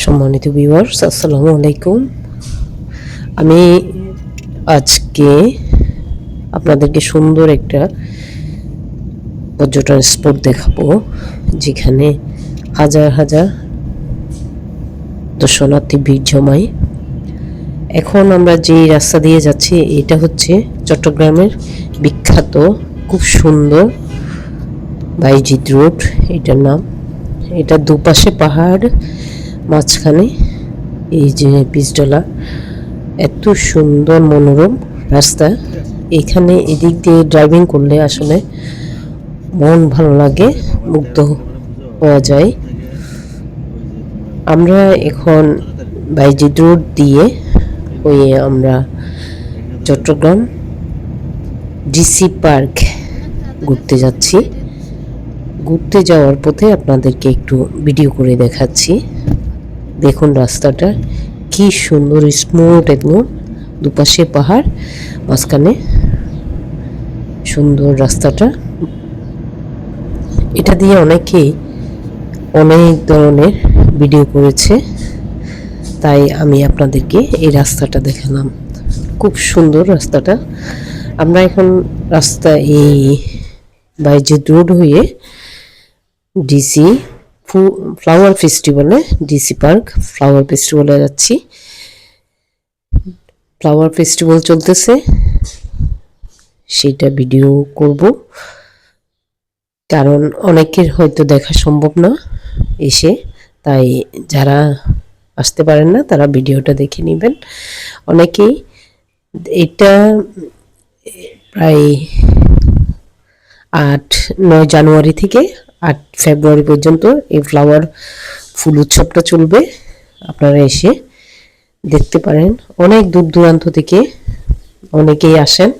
সম্মানিত ভিউয়ার্স আসসালামু আলাইকুম। আমি আজকে আপনাদেরকে সুন্দর একটা পর্যটন স্পট দেখাবো, যেখানে হাজার হাজার দর্শনার্থী ভিড় জমায়। এখন আমরা যে রাস্তা দিয়ে যাচ্ছি, এটা হচ্ছে চট্টগ্রামের বিখ্যাত, খুব সুন্দর বাইজিৎ রোড, এটার নাম। এটা দুপাশে পাহাড় মাঝখানে এই যে পিচডলা এত সুন্দর মনোরম রাস্তা। এখানে এদিক দিয়ে ড্রাইভিং করলে আসলে মন ভালো লাগে, মুগ্ধ হওয়া যায়। আমরা এখন বাইজিৎ রোড দিয়ে হয়ে আমরা চট্টগ্রাম ডিসি পার্ক ঘুরতে যাচ্ছি। ঘুরতে যাওয়ার পথে আপনাদেরকে একটু ভিডিও করে দেখাচ্ছি। দেখুন রাস্তাটা, কি সুন্দর স্মুথ একদম। দুপাশে পাহাড়, মাঝখানে সুন্দর রাস্তাটা। এটা দিয়ে অনেকেই অনেক ধরনের ভিডিও করেছে, তাই আমি আপনাদেরকে এই রাস্তাটা দেখালাম। খুব সুন্দর রাস্তাটা। আমরা এখন রাস্তা এই বাইজিৎ রোড হয়ে ডিসি ফ্লাওয়ার ফেস্টিভ্যালে ডিসি পার্ক ফ্লাওয়ার ফেস্টিভ্যালে যাচ্ছি। ফ্লাওয়ার ফেস্টিভ্যাল চলতেছে। সেটা ভিডিও করব। কারণ অনেকের হয়তো দেখা সম্ভব না এসে, তাই যারা আসতে পারেন না, তারা ভিডিওটা দেখে নেবেন। অনেকেই এটা প্রায় আট, নয় জানুয়ারি থেকে আট ফেব্রুয়ারি পর্যন্ত এই ফ্লাওয়ার ফুল উৎসবটা চলবে। আপনারা এসে দেখতে পারেন। অনেক দূর দূরান্ত থেকে অনেকেই আসেন।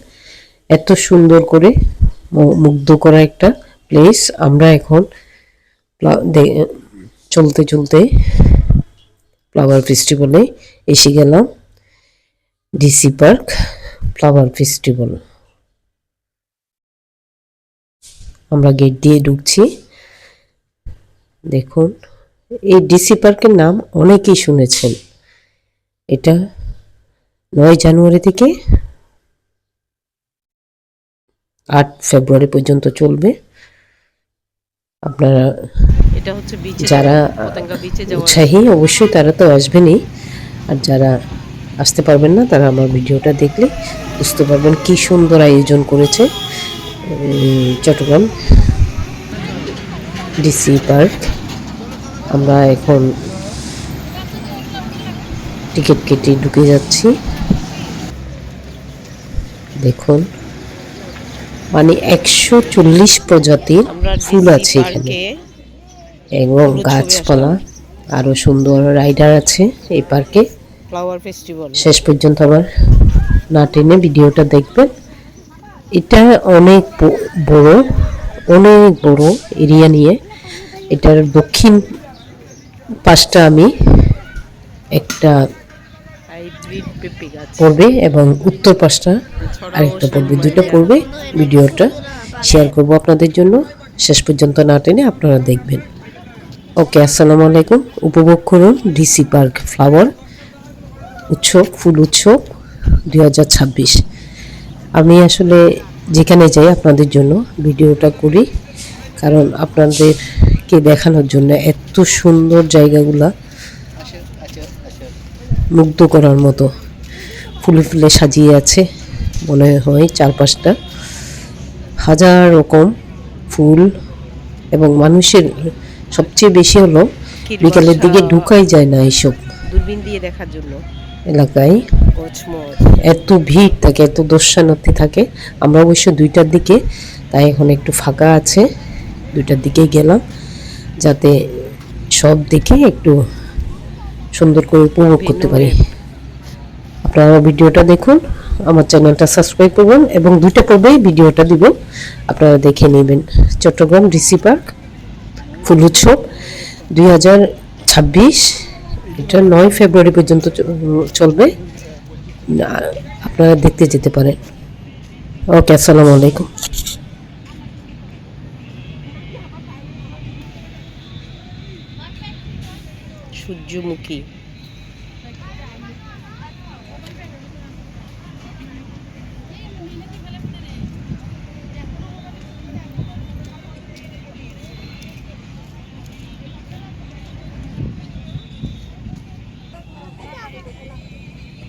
এত সুন্দর করে মুগ্ধ করা একটা প্লেস আমরা এখন চলতে চলতে ফ্লাওয়ার ফেস্টিভ্যালে এসে গেলাম। ডিসি পার্ক ফ্লাওয়ার ফেস্টিভ্যাল আমরা গেট দিয়ে ঢুকছি। দেখুন এই ডিসি পার্কের নাম অনেকেই শুনেছেন। এটা নয় জানুয়ারি থেকে আট ফেব্রুয়ারি পর্যন্ত চলবে। আপনারা এটা হচ্ছে যারা উৎসাহী অবশ্যই তারা তো আসবেনই। আর যারা আসতে পারবেন না তারা আমার ভিডিওটা দেখলে বুঝতে পারবেন কি সুন্দর আয়োজন করেছে চট্টগ্রাম ডিসি পার্ক আমরা এখন টিকিট কেটে ঢুকে যাচ্ছি। দেখুন মানে একশো চল্লিশ প্রজাতির ফুল আছে এখানে। এবং গাছপালা আরও সুন্দর রাইডার আছে এই পার্কে শেষ পর্যন্ত আবার না টেনে ভিডিওটা দেখবেন। এটা অনেক বড় অনেক বড় এরিয়া নিয়ে। এটার দক্ষিণ পাশটা আমি একটা পড়বে এবং উত্তর পাশটা আরেকটা পড়বে। দুটো পড়বে, ভিডিওটা শেয়ার করব আপনাদের জন্য। শেষ পর্যন্ত না টেনে আপনারা দেখবেন। ওকে, আসসালামু আলাইকুম। উপভোগ করুন ডিসি পার্ক ফ্লাওয়ার উৎসব, ফুল উৎসব দুই হাজার ছাব্বিশ। আমি আসলে যেখানে যাই আপনাদের জন্য ভিডিওটা করি কারণ আপনাদেরকে দেখানোর জন্য এত সুন্দর জায়গাগুলা মুগ্ধ করার মতো। ফুলে ফুলে সাজিয়ে আছে মনে হয় চারপাশটা। হাজার রকম ফুল এবং মানুষের সবচেয়ে বেশি হলো বিকালের দিকে ঢুকাই যায় না এইসব। দূরবীন দিয়ে দেখার জন্য। এলাকায় এত ভিড় থাকে এত দর্শনার্থী থাকে। আমরা অবশ্য দুইটার দিকে তাই এখন একটু ফাঁকা আছে। দুইটার দিকে গেলাম যাতে সব দেখে একটু সুন্দর করে উপভোগ করতে পারি। আপনারা ভিডিওটা দেখুন আমার চ্যানেলটা সাবস্ক্রাইব করবেন এবং দুইটা পর্বেই ভিডিওটা দিব আপনারা দেখে নেবেন। চট্টগ্রাম ডিসি পার্ক ফুল উৎসব দুই হাজার ছাব্বিশ এটা নয় ফেব্রুয়ারি পর্যন্ত চলবে। আপনারা দেখতে যেতে পারেন। ওকে আসসালামু আলাইকুম। সূর্যমুখী চকিয়ে করো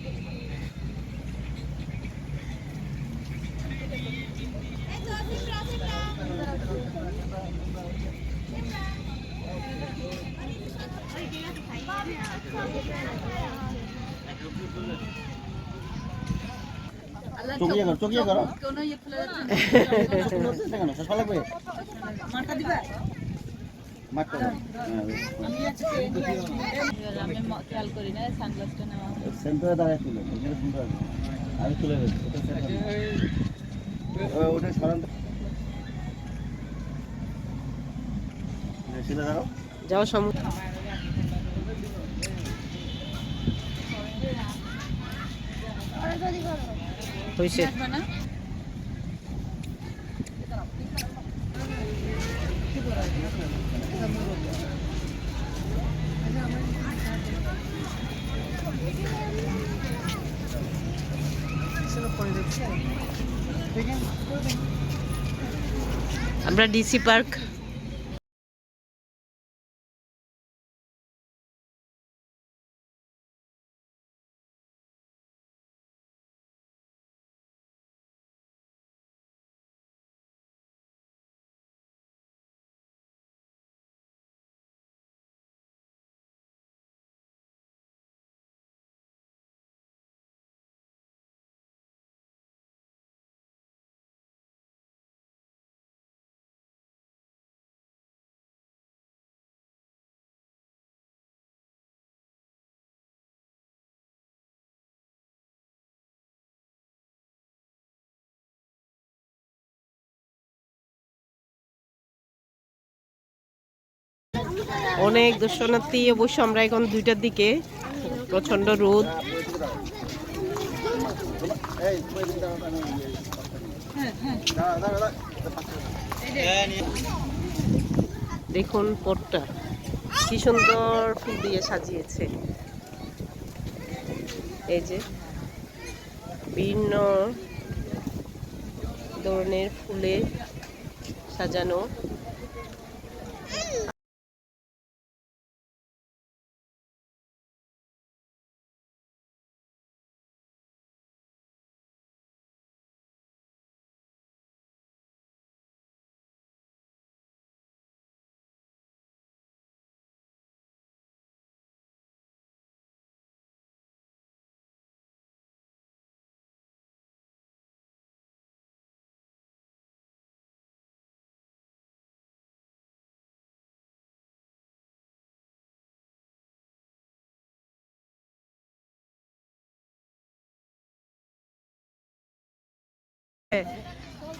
চকিয়ে করো কেন শেষ লাগবে মাঠটা দাও। হ্যাঁ, বেশ। খেয়াল করি না সানগ্লাসটা নেওয়া সেন্টারে দাঁড়ায় তুলে এখানে সুন্দর আছে আমি তুলে ওটা সরান। যাও সমুদ্র হয়েছে আসবে না আমরা ডিসি পার্ক অনেক দর্শনার্থী অবশ্য আমরা এখন দুইটার দিকে। প্রচণ্ড রোদ। দেখুন পটটা কি সুন্দর ফুল দিয়ে সাজিয়েছে। এই যে বিভিন্ন ধরনের ফুলে সাজানো।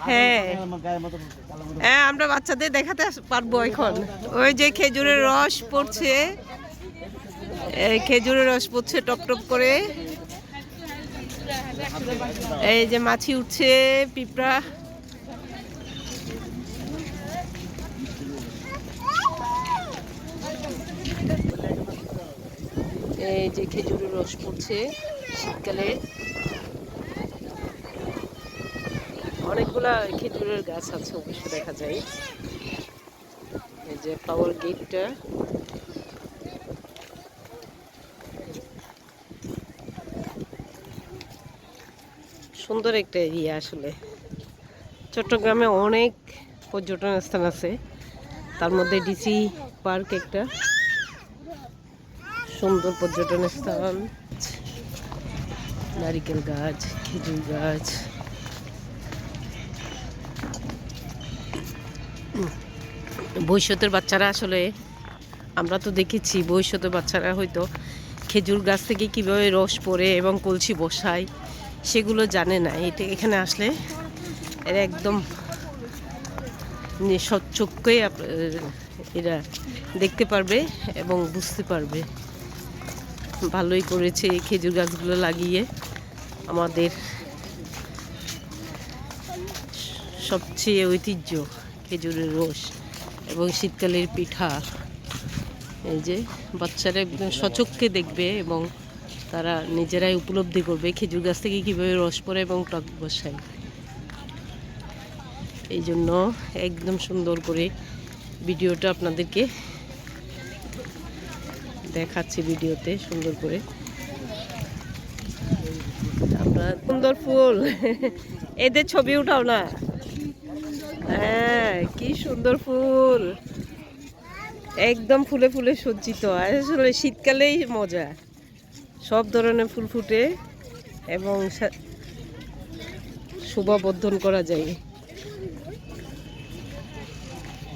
হ্যাঁ। হ্যাঁ আমরা বাচ্চাদের দেখাতে পারব এখন। ওই যে খেজুরের রস পড়ছে। খেজুরের রস পড়ছে টপ টপ করে। এই যে মাছি উঠছে, পিঁপড়া। এই যে খেজুরের রস পড়ছে শীতকালে। অনেকগুলা খেজুরের গাছ আছে অবশ্য দেখা যায়। এই যে ফ্লাওয়ার গেটটা সুন্দর একটা এরিয়া আসলে। চট্টগ্রামে অনেক পর্যটন স্থান আছে। তার মধ্যে ডিসি পার্ক একটা। সুন্দর পর্যটন স্থান। নারিকেল গাছ, খেজুর গাছ। ভবিষ্যতের বাচ্চারা আসলে, আমরা তো দেখেছি ভবিষ্যতের বাচ্চারা হয়তো খেজুর গাছ থেকে কীভাবে রস পড়ে এবং কলসি বসায়, সেগুলো জানে না। এটা এখানে আসলে এরা একদম সচক্ষে এরা দেখতে পারবে এবং বুঝতে পারবে। ভালোই করেছে এই খেজুর গাছগুলো লাগিয়ে আমাদের সবচেয়ে ঐতিহ্য খেজুরের রস। এবং শীতকালের পিঠা। এই যে বাচ্চারা একদম সচক্ষে দেখবে এবং তারা নিজেরাই উপলব্ধি করবে খেজুর গাছ থেকে কীভাবে রস পড়ে এবং টক বসায়। এই জন্য একদম সুন্দর করে ভিডিওটা আপনাদেরকে দেখাচ্ছি ভিডিওতে সুন্দর করে। সুন্দর ফুল। এদের ছবি উঠাও না। হ্যাঁ কি সুন্দর ফুল। একদম ফুলে ফুলে সজ্জিত। আসলে শীতকালেই মজা। সব ধরনের ফুল ফুটে এবং শোভাবর্ধন করা যায়।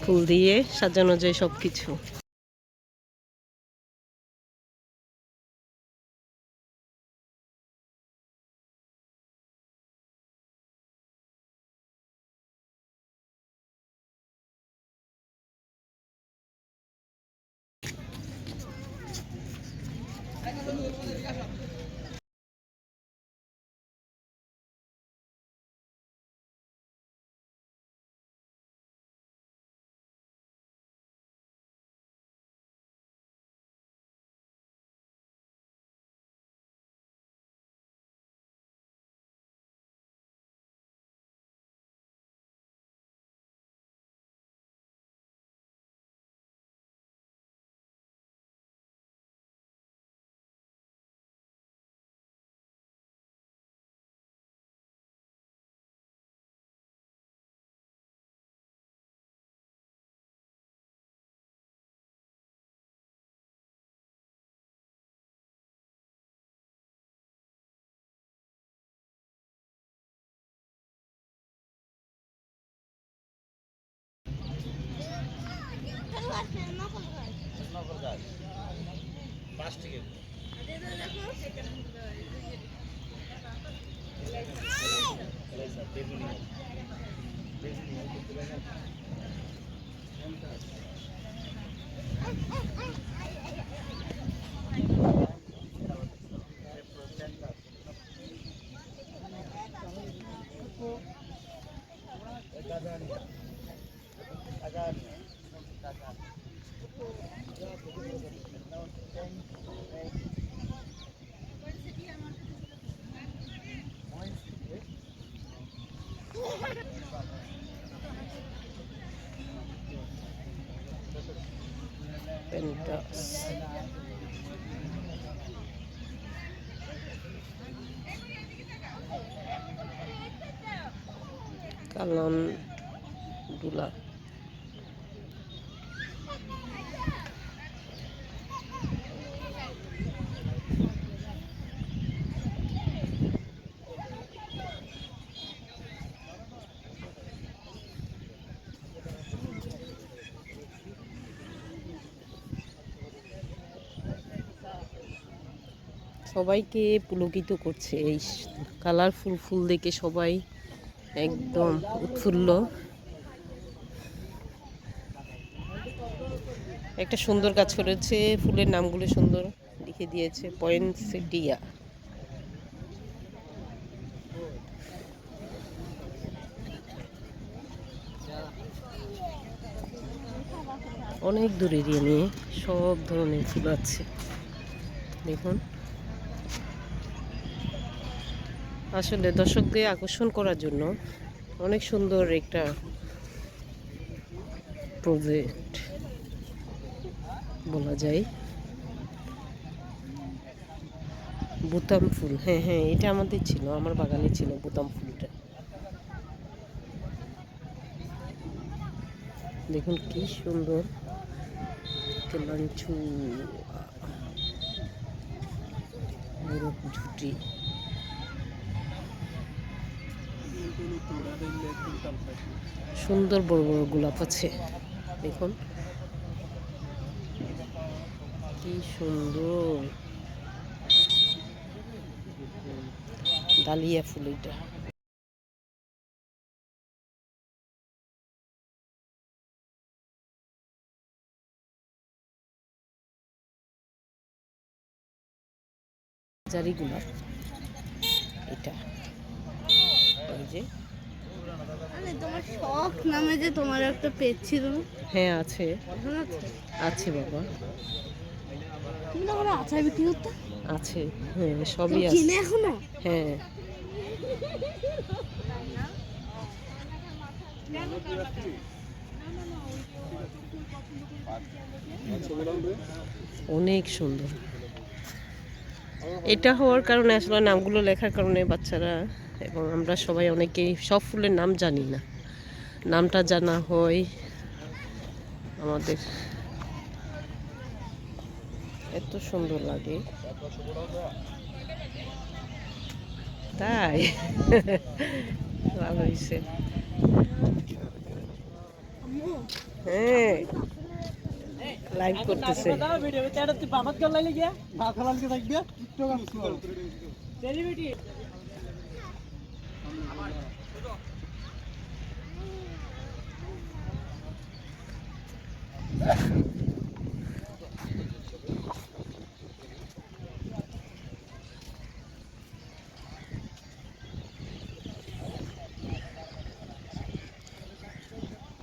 ফুল দিয়ে সাজানো যায় সব কিছু পেন্টাস কালন দুলা সবাইকে পুলকিত করছে। এই কালারফুল ফুল দেখে সবাই একদম উৎফুল্ল। একটা সুন্দর কাজ করেছে, ফুলের নামগুলো সুন্দর লিখে দিয়েছে পয়েন্টসেটিয়া অনেক দূর এরিয়া নিয়ে সব ধরনের ফুল আছে। দেখুন। আসলে দর্শকদের আকর্ষণ করার জন্য অনেক সুন্দর একটা প্রজেক্ট বলা যায়। বুতাম ফুল হ্যাঁ হ্যাঁ এটা আমাদের ছিল, আমার বাগানে ছিল বুতাম ফুলটা। দেখুন কি সুন্দর ঝুটি। সুন্দর বড় বড় গোলাপ আছে। দেখুন। কি সুন্দর। ডালিয়া ফুল এটা জারি গোলাপ। এটা এই যে। আরে তোমার শখ নামে যে তোমার একটা পেজ ছিল হ্যাঁ আছে। আছে? বাবা। তুমি না ওরা আচার বিক্রি করতে? আছে হ্যাঁ সবই আছে। কিনে এখনও? হ্যাঁ। অনেক সুন্দর। এটা হওয়ার কারণে আসলে নামগুলো লেখার কারণে বাচ্চারা এবং আমরা সবাই অনেকেই সব ফুলের নাম জানি না। নামটা জানা হয় আমাদের। এত সুন্দর লাগে। তাই? ভালো হয়েছে। হ্যাঁ। লাইভ করতেছে।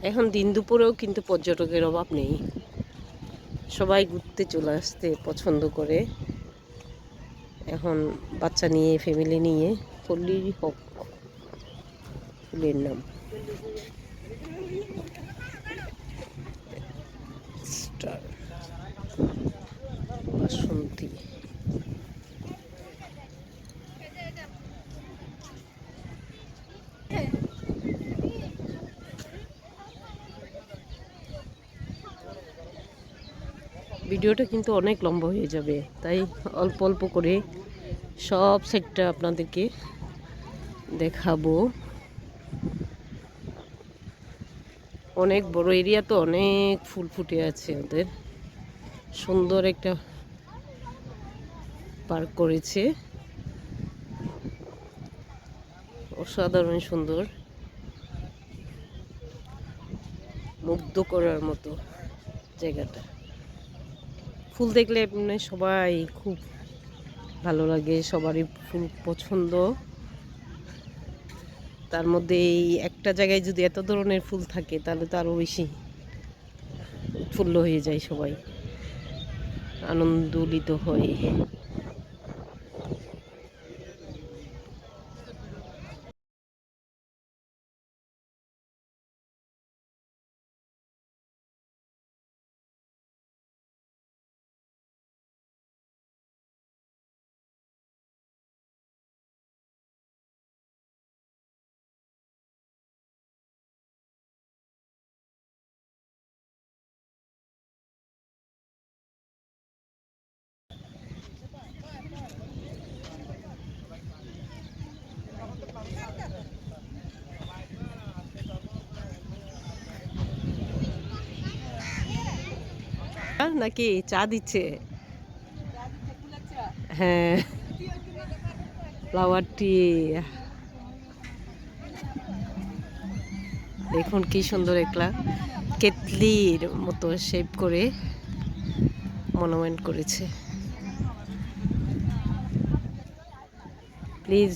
এখন দিন দুপুরেও কিন্তু পর্যটকের অভাব নেই। সবাই ঘুরতে চলে আসতে পছন্দ করে। এখন বাচ্চা নিয়ে ফ্যামিলি নিয়ে, পল্লীর হোক, ফুলের নাম স্টার বাসন্তী। ভিডিওটা কিন্তু অনেক লম্বা হয়ে যাবে, তাই অল্প অল্প করে সব সেটটা আপনাদেরকে দেখাবো। অনেক বড় এরিয়া তো অনেক ফুল ফুটে আছে ওদের। সুন্দর একটা পার্ক করেছে। অসাধারণ সুন্দর। মুগ্ধ করার মতো জায়গাটা। ফুল দেখলে মানে সবাই খুব ভালো লাগে, সবারই ফুল পছন্দ। তার মধ্যে এই একটা জায়গায় যদি এত ধরনের ফুল থাকে, তাহলে তো আরও বেশি উৎফুল্ল হয়ে যায় সবাই। আনন্দলিত হয়। নাকি চা দিচ্ছে? হ্যাঁ। Flower tea. দেখুন কি সুন্দর একলা কেতলির মতো শেপ করে মনুমেন্ট করেছে। প্লিজ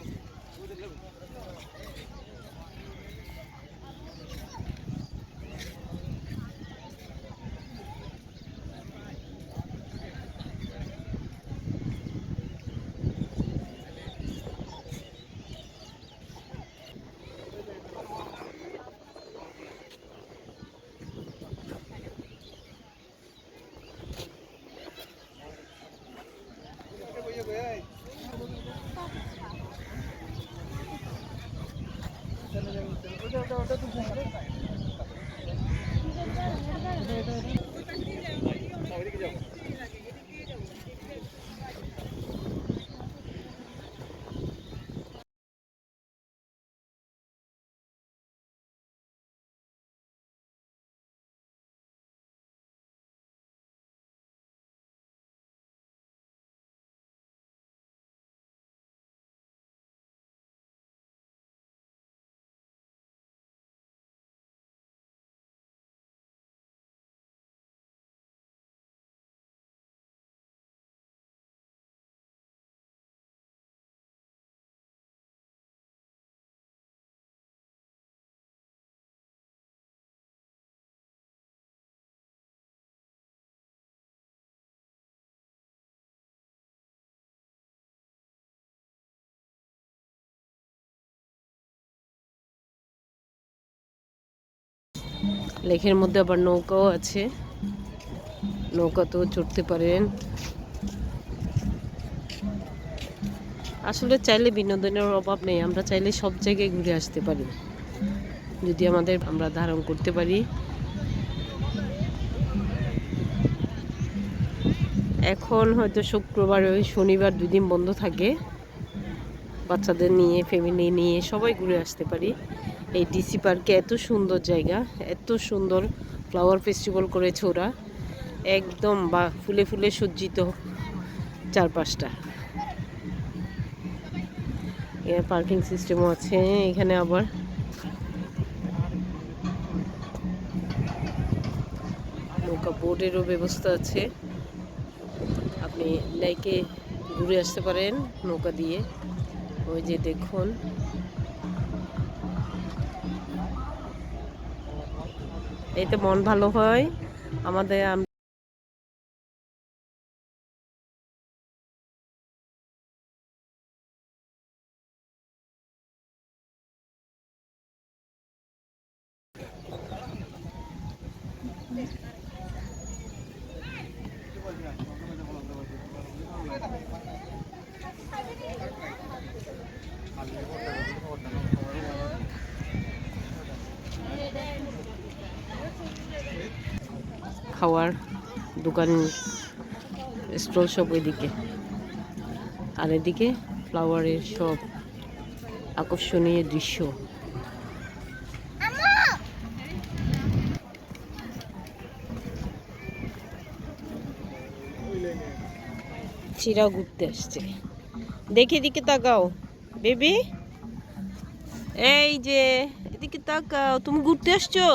লেকের মধ্যে আবার নৌকাও আছে। নৌকাতেও চড়তে পারেন। আসলে চাইলে বিনোদনের অভাব নেই, আমরা চাইলে সব জায়গায় ঘুরে আসতে পারি। যদি আমাদের আমরা ধারণ করতে পারি। এখন হয়তো শুক্রবার ওই শনিবার দুদিন বন্ধ থাকে। বাচ্চাদের নিয়ে ফ্যামিলি নিয়ে সবাই ঘুরে আসতে পারি। এই ডিসি পার্কে এত সুন্দর জায়গা, এত সুন্দর ফ্লাওয়ার ফেস্টিভ্যাল করেছে ওরা। একদম বা ফুলে ফুলে সজ্জিত চারপাশটা। এখানে পার্কিং সিস্টেমও আছে এখানে আবার। নৌকা বোটেরও ব্যবস্থা আছে। আপনি লেকে ঘুরে আসতে পারেন নৌকা দিয়ে। ওই যে দেখুন। এতে মন ভালো হয়। আমাদের আম- খাওয়ার দোকান, স্টল সব ওইদিকে। আর এদিকে ফ্লাওয়ারের সব আকর্ষণীয় দৃশ্য। চিরা ঘুরতে আসছে। দেখে এদিকে তাকাও। বেবি? এই যে, এদিকে তাকাও। তুমি ঘুরতে আসছো?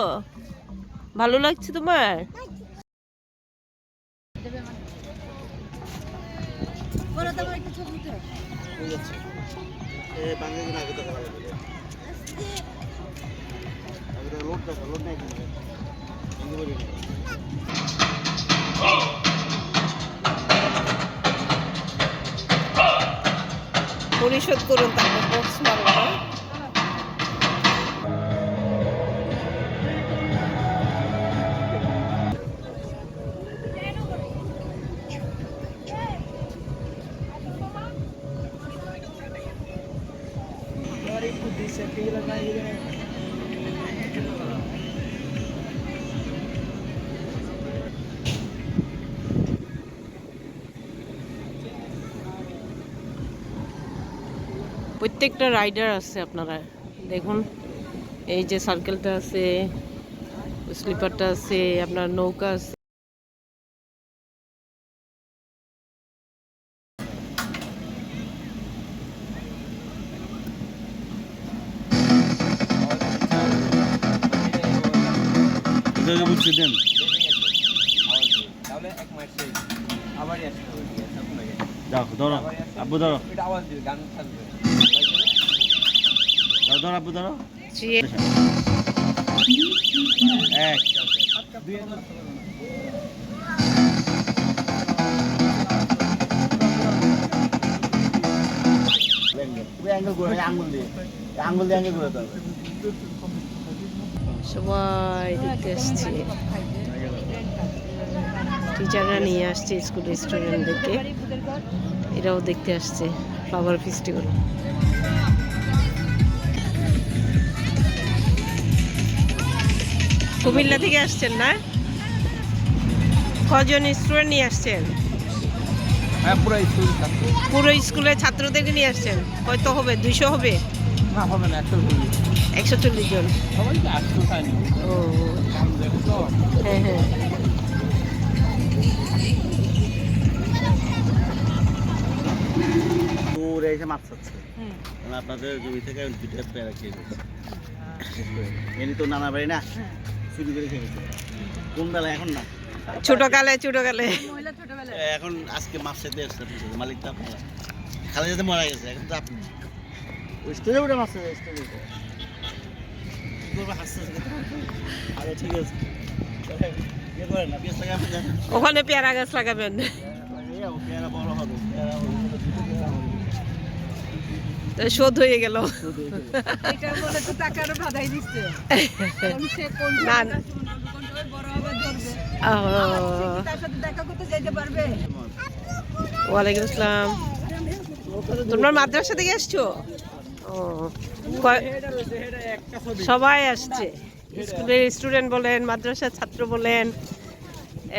ভালো লাগছে তোমার? প্রত্যেকটা রাইডার আছে আপনারা। দেখুন এই যে সার্কেলটা আছে স্লিপারটা আছে আপনার নৌকা আছে। এটাকে বুঝতে দেন তাহলে এক মাস সেই আবারই আসতে হবে ঠিক আছে আপনাকে। যাও ধরো। আব্বু ধরো। এটা আওয়াজ দিবে গান থাকবে ধরো ধরো আব্বু ধরো। এক সবাই দেখতে আসছে। টিচাররা নিয়ে আসছে স্কুল স্টুডেন্টদেরকে। এরাও দেখতে আসছে ফ্লাওয়ার ফেস্টিভ্যাল কুমিল্লা থেকে আসছেন না? কজন স্টুডেন্ট নিয়ে আসছেন? হ্যাঁ পুরো স্কুল পুরো স্কুলের ছাত্রদেরকে নিয়ে আসছেন? হয়তো হবে? দুইশো হবে? না হবে না একশো চল্লিশ। জন। ও হ্যাঁ হ্যাঁ। এসে মাছ চাচ্ছে আপনাদের জমি থেকে দুটো পেয়ারা খেয়ে গেছে এমনি তো নানা বাড়ি না চুরি করে খেয়ে গেছে কোন বেলা এখন না। ছোট কালে ছোট কালে এখন আজকে মাছ খেতে এসছে মালিক তো আপনারা। খালে যেতে মারা গেছে এখন তো আপনি। ওই স্টোরে উঠে মাছ স্টোরে উঠে। ঠিক আছে। ওখানে পেয়ারা গাছ লাগাবেন। পেয়ারা বড় হবে পেয়ারা শোধ হয়ে গেল। ওয়ালাইকুম আসসালাম। তোমরা মাদ্রাসা থেকে আসছো? ও সবাই আসছে। স্কুলের স্টুডেন্ট বলেন মাদ্রাসার ছাত্র বলেন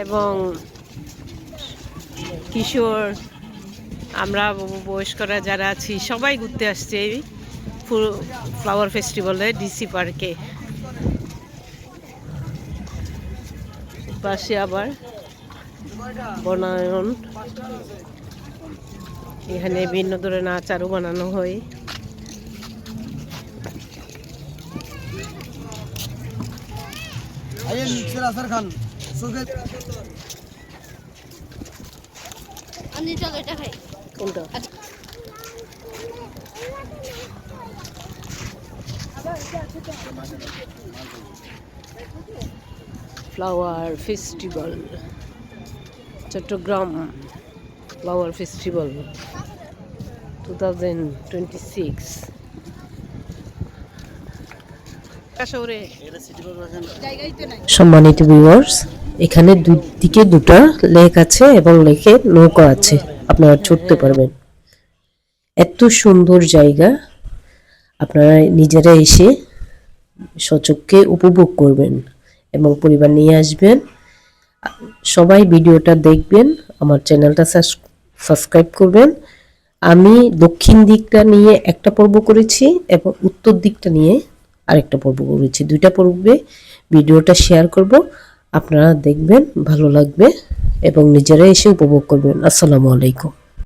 এবং কিশোর আমরা বয়স্করা যারা আছি সবাই ঘুরতে আসছে এই ফু- ফ্লাওয়ার ফেস্টিভ্যালে ডিসি পার্কে। পাশে আবার বনায়ন। এখানে ভিন্ন ধরনের আচারও বানানো হয়। আমি কোনটা flower festival Chattogram flower festival two thousand twenty six. শহরে এটা সিটি কর্পোরেশন জায়গাই তো নাই সম্মানিত ভিউয়ার্স এখানে দুই দিকে দুটা লেক আছে এবং লেকে নৌকা আছে। আপনারা ছুটতে পারবেন। এত সুন্দর জায়গা আপনারা নিজেরা এসে সচক্ষে উপভোগ করবেন এবং পরিবার নিয়ে আসবেন। সবাই ভিডিওটা দেখবেন আমার চ্যানেলটা সাবস্ক্রাইব করবেন। আমি দক্ষিণ দিকটা নিয়ে একটা পর্ব করেছি এবং উত্তর দিকটা নিয়ে আরেকটা পর্ব করেছি। দুইটা পর্বে ভিডিওটা শেয়ার করব। আপনারা দেখবেন ভালো লাগবে এবং নিজেরা এসে উপভোগ করবেন। আসসালামু আলাইকুম।